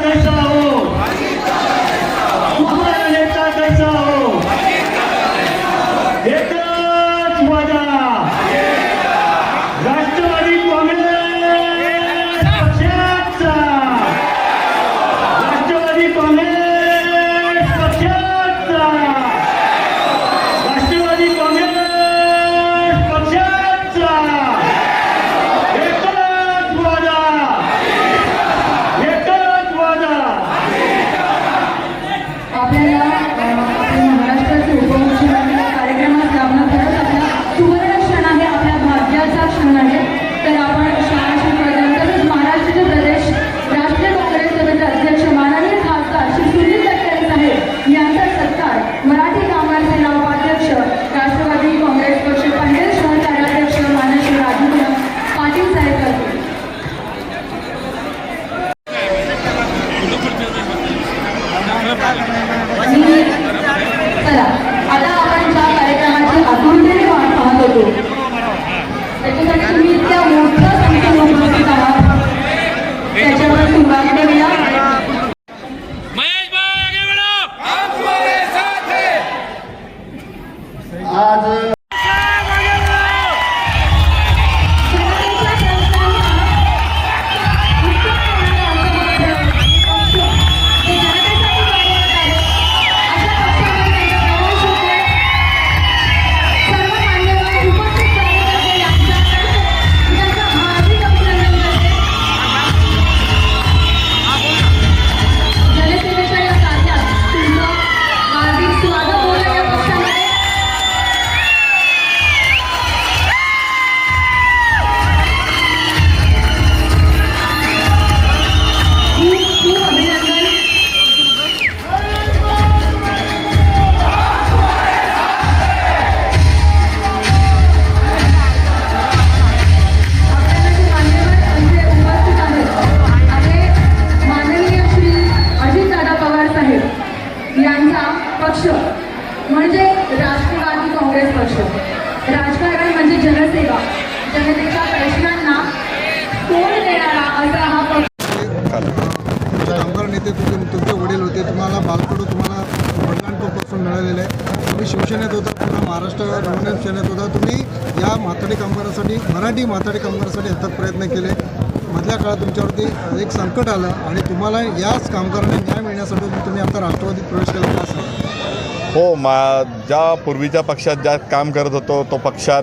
Gracias. पक्ष म्हणजे राष्ट्रवादी काँग्रेस पक्ष. राजकारण म्हणजे जनसेवा. जनतेच्या प्रश्नांना तोंड देणारा असा हा पक्ष. कामगार नेते तुमचे तुमचे वडील होते तुम्हाला बालपडू तुम्हाला वडिलांपासून मिळालेले आहे. तुम्ही शिवसेनेत होता पुन्हा महाराष्ट्र रमण सेनेत होता. तुम्ही या माथाडी कामगारासाठी मराठी माथाडी कामगारासाठी हातात प्रयत्न केले. मधल्या काळात तुमच्यावरती एक संकट आलं आणि तुम्हाला याच कामगारांना न्याय मिळण्यासाठी तुम्ही आता राष्ट्रवादीत प्रवेश केला का हो मा ज्या पूर्वीच्या पक्षात ज्या काम करत होतो तो पक्षात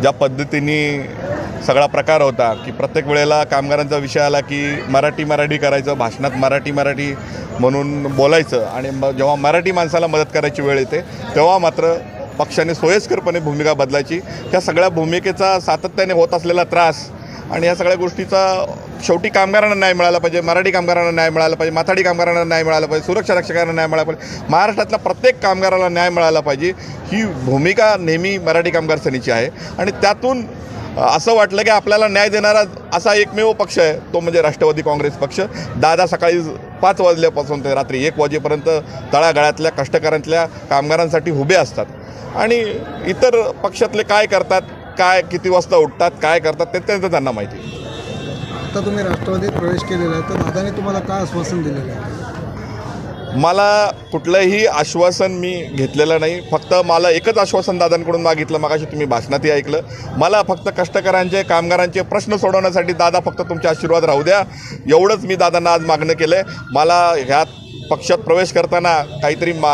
ज्या पद्धतीने सगळा प्रकार होता की प्रत्येक वेळेला कामगारांचा विषय आला की मराठी मराठी करायचं भाषणात मराठी मराठी म्हणून बोलायचं आणि मग जेव्हा मराठी माणसाला मदत करायची वेळ येते तेव्हा मात्र पक्षाने सोयीस्करपणे भूमिका बदलायची. त्या सगळ्या भूमिकेचा सातत्याने होत असलेला त्रास आणि या सगळ्या गोष्टीचा शेवटी कामगारांना न्याय मिळाला पाहिजे मराठी कामगारांना न्याय मिळाला पाहिजे माथाडी कामगारांना न्याय मिळाला पाहिजे सुरक्षा रक्षकांना न्याय मिळाला पाहिजे. महाराष्ट्रातल्या प्रत्येक कामगाराला न्याय मिळाला पाहिजे. ही भूमिका नेहमी मराठी कामगार सेनेची आहे. आणि त्यातून असं वाटलं की आपल्याला न्याय देणारा असा एकमेव पक्ष आहे तो म्हणजे राष्ट्रवादी काँग्रेस पक्ष. दादा सकाळी पाच वाजल्यापासून ते रात्री एक वाजेपर्यंत तळागाळातल्या कष्टकऱ्यांतल्या कामगारांसाठी उभे असतात. आणि इतर पक्षातले काय करतात? काय किती वाजता उठतात काय करतात ते त्यांचं त्यांना माहिती. आता तुम्ही राष्ट्रवादीत प्रवेश केलेला आहे तर दादाने तुम्हाला काय आश्वासन दिलेलं आहे? मला कुठलंही आश्वासन मी घेतलेलं नाही. फक्त मला एकच आश्वासन दादांकडून मागितलं मगाशी तुम्ही भाषणातही ऐकलं. मला फक्त कष्टकऱ्यांचे कामगारांचे प्रश्न सोडवण्यासाठी दादा फक्त तुमचे आशीर्वाद राहू द्या. एवढंच मी दादांना आज मागणं केलं आहे मला ह्यात पक्षात प्रवेश करताना काहीतरी मा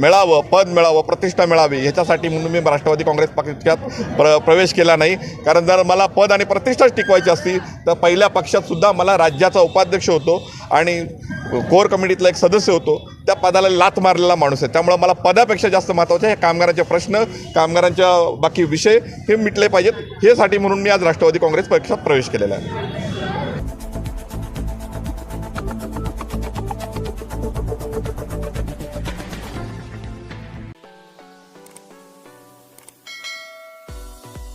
मिळावं पद मिळावं प्रतिष्ठा मिळावी ह्याच्यासाठी म्हणून मी राष्ट्रवादी काँग्रेस पक्षात प्र प्रवेश केला नाही. कारण जर मला पद आणि प्रतिष्ठाच टिकवायची असती तर पहिल्या पक्षातसुद्धा मला राज्याचा उपाध्यक्ष होतो आणि कोर कमिटीतला एक सदस्य होतो. त्या पदाला लात मारलेला माणूस आहे. त्यामुळं मला पदापेक्षा जास्त महत्त्वाचे हे कामगारांचे प्रश्न कामगारांच्या बाकी विषय हे मिटले पाहिजेत. हेसाठी म्हणून मी आज राष्ट्रवादी काँग्रेस पक्षात प्रवेश केलेला आहे.